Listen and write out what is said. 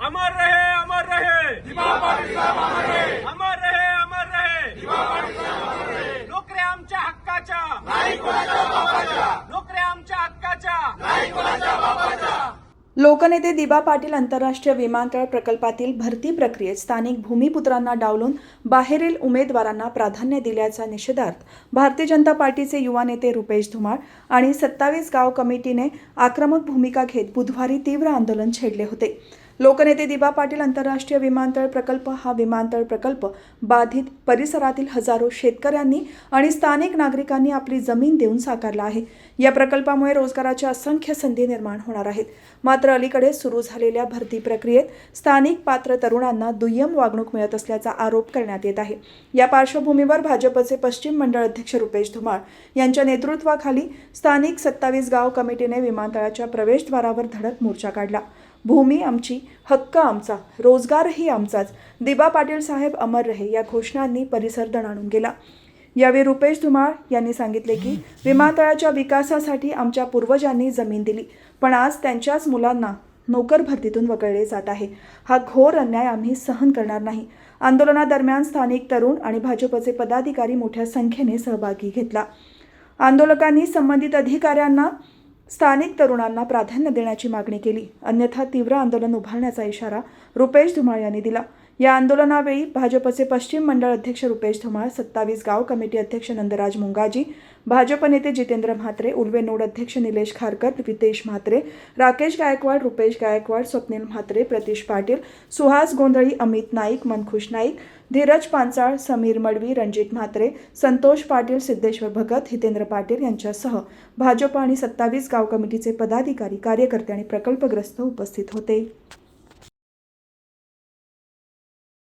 अमर रहे अमर रहे। अमर रहे। अमर रहे नोकऱ्या आमच्या हक्काच्या। नोकऱ्या आमच्या हक्काच्या। लोकनेते दिबा पाटील आंतरराष्ट्रीय विमानतळ प्रकल्पातील भरती प्रक्रियेत स्थानिक भूमिपुत्रांना डावलून बाहेरील उमेदवारांना प्राधान्य दिल्याच्या निषेधार्थ भारतीय जनता पार्टीचे युवा नेते रुपेश धुमाळ आणि सत्तावीस गाव कमिटीने आक्रमक भूमिका घेत बुधवारी तीव्र आंदोलन छेडले होते. लोकनेते दिबा पाटील आंतरराष्ट्रीय विमानतळ प्रकल्प हा विमानतळ प्रकल्प बाधित परिसरातील हजारो शेतकऱ्यांनी आणि स्थानिक नागरिकांनी आपली जमीन देऊन साकारला आहे. या प्रकल्पामुळे रोजगाराच्या असंख्य संधी निर्माण होणार आहेत. मात्र अलीकडे सुरू झालेल्या भरती प्रक्रियेत स्थानिक पात्र तरुणांना दुय्यम वागणूक मिळत असल्याचा आरोप करण्यात येत आहे. या पार्श्वभूमीवर भाजपचे पश्चिम मंडळ अध्यक्ष रुपेश धुमाळ यांच्या नेतृत्वाखाली स्थानिक सत्तावीस गाव कमिटीने विमानतळाच्या प्रवेशद्वारावर धडक मोर्चा काढला. भूमी आमची हक्क आमचा रोजगारही आमचाच. दिबा पाटील साहेब अमर रहे या घोषणांनी परिसर दणाणून गेला. यावेळी रुपेश धुमाळ यांनी सांगितले की विमानतळाच्या विकासासाठी आमच्या पूर्वजांनी जमीन दिली पण आज त्यांच्याच मुलांना नोकर भरतीतून वगळले जात आहे. हा घोर अन्याय आम्ही सहन करणार नाही. आंदोलनादरम्यान स्थानिक तरुण आणि भाजपचे पदाधिकारी मोठ्या संख्येने सहभागी घेतला. आंदोलकांनी संबंधित अधिकाऱ्यांना स्थानिक तरुणांना प्राधान्य देण्याची मागणी केली. अन्यथा तीव्र आंदोलन उभारण्याचा इशारा रुपेश धुमाळ यांनी दिला. या आंदोलनावेळी भाजपचे पश्चिम मंडळ अध्यक्ष रुपेश धुमाळ सत्तावीस गाव कमिटी अध्यक्ष नंदराज मुंगाजी भाजप नेते जितेंद्र म्हात्रे उर्वे नोड अध्यक्ष निलेश खारकर रितेश म्हात्रे राकेश गायकवाड रुपेश गायकवाड स्वप्नील म्हात्रे प्रतीश पाटील सुहास गोंधळी अमित नाईक मनखुश नाईक धीरज पांचाळ समीर मडवी रणजित म्हात्रे संतोष पाटील सिद्धेश्वर भगत हितेंद्र पाटील यांच्यासह भाजप आणि सत्तावीस गाव कमिटीचे पदाधिकारी कार्यकर्ते आणि प्रकल्पग्रस्त उपस्थित होते.